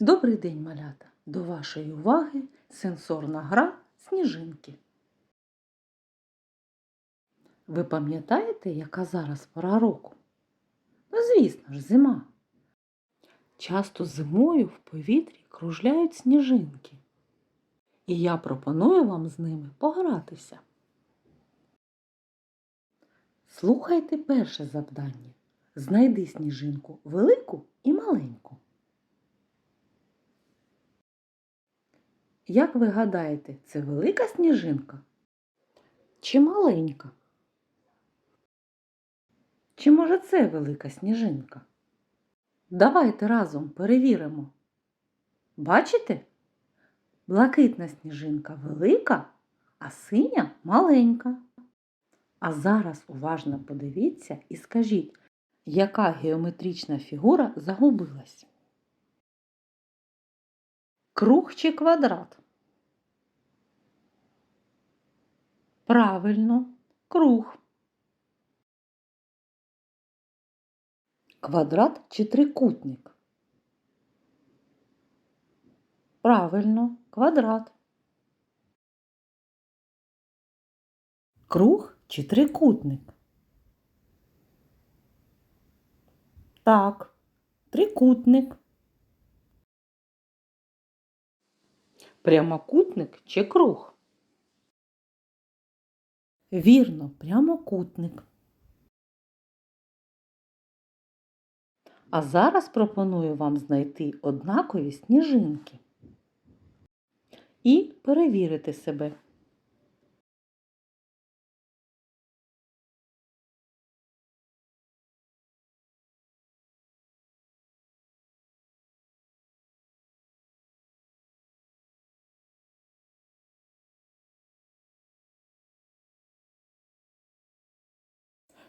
Добрий день, малята! До вашої уваги сенсорна гра сніжинки. Ви пам'ятаєте, яка зараз пора року? Ну, звісно ж, зима. Часто зимою в повітрі кружляють сніжинки. І я пропоную вам з ними погратися. Слухайте перше завдання. Знайди сніжинку велику і маленьку. Як ви гадаєте, це велика сніжинка? Чи маленька? Чи може це велика сніжинка? Давайте разом перевіримо. Бачите? Блакитна сніжинка велика, а синя маленька. А зараз уважно подивіться і скажіть, яка геометрична фігура загубилась? Круг чи квадрат? Правильно, круг. Квадрат чи трикутник? Правильно, квадрат. Круг чи трикутник? Так, трикутник. Прямокутник чи круг? Вірно, прямокутник. А зараз пропоную вам знайти однакові сніжинки і перевірити себе.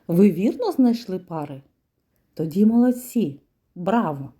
Ви вірно знайшли пари? Тоді молодці. Браво!